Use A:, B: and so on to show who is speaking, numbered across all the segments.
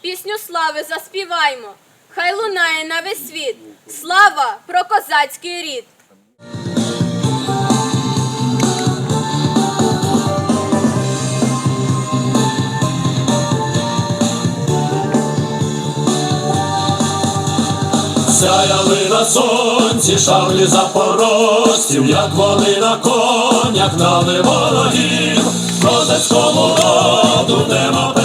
A: пісню слави заспіваймо. Хай лунає на весь світ. Слава про козацький рід.
B: Сяяли на сонці шаблі запорожців, як вони на конях гнали ворогів, козацькому роду нема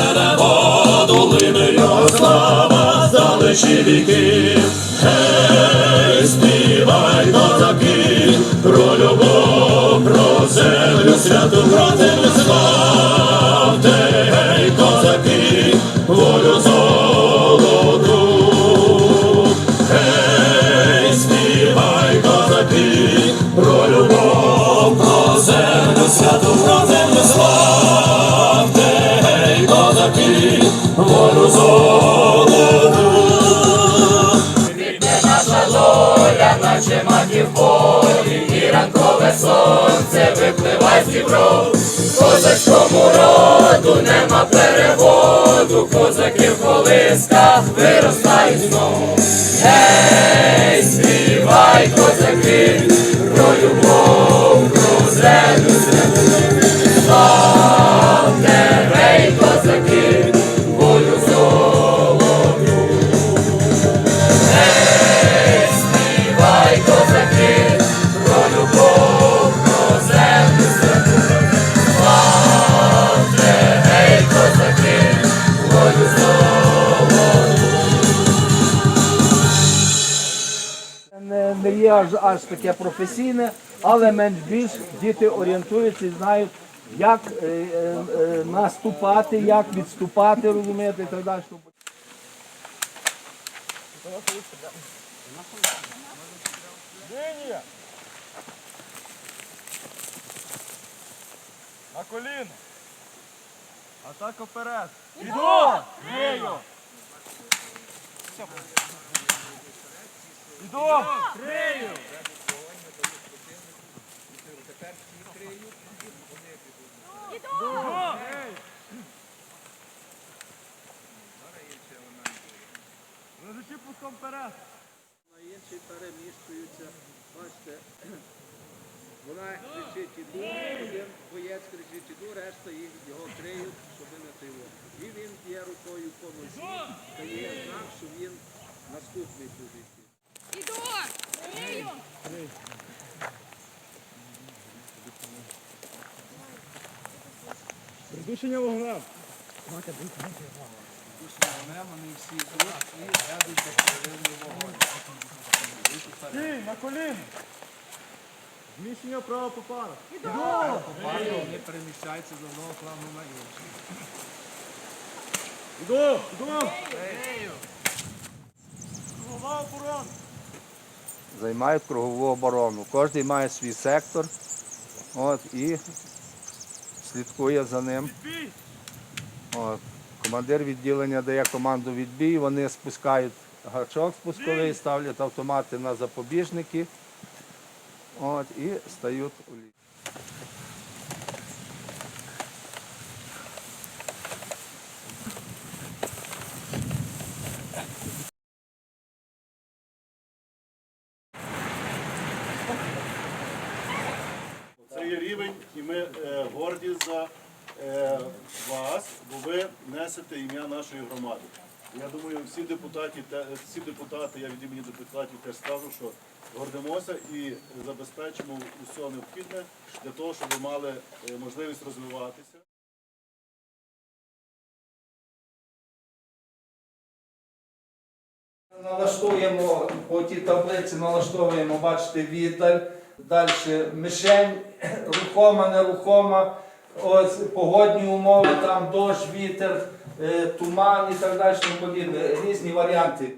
B: слава за лиші віків. Гей, співай, козаки, про любов, про землю, святу про землю славте, гей, козаки, волю золоту. Гей, співай, козаки, про любов, про землю, святу про землю славте, гей, козаки, волю і сонце випливай з дібров. Козацькому роду нема переводу, козаки в колисках виростають знову. Гей,
C: Не, аж, аж таке професійне, але менш більш діти орієнтуються і знають, як е, е, е, наступати, як відступати, розумієте, і так далі.
D: Лінія! На коліно! Атака вперед! Іду! Крию! Іду! Крию! Іду! Лежачи пуском вперед!
C: На інший переміщуються, бачите, вона кричить іду, один боєць кричить іду, решта їх його криють, щоб не тило. І він б'є рукою по нозі, дає знак, що він наступний буде йти.
D: Придушення вогна! Стій, на коліно! Зміщення право попара.
C: Вони переміщаються з одного плану на інший.
D: Іду! Іду! Голова
C: Займають кругову оборону. Кожен має свій сектор от, і слідкує за ним. От. Командир відділення дає команду відбій, вони спускають гачок спусковий, ставлять автомати на запобіжники от, і стають у ліс.
E: Рівень, і ми е, горді за е, вас, бо ви несете ім'я нашої громади. Я думаю, всі депутати, всі депутати, я від імені депутатів теж скажу, що гордимося і забезпечимо усе необхідне для того, щоб ви мали е, можливість розвиватися.
C: Налаштуємо по тій таблиці, налаштовуємо, бачите, вітер, далі мишень, рухома, нерухома, ось погодні умови, там дощ, вітер, е, туман і так далі, різні варіанти.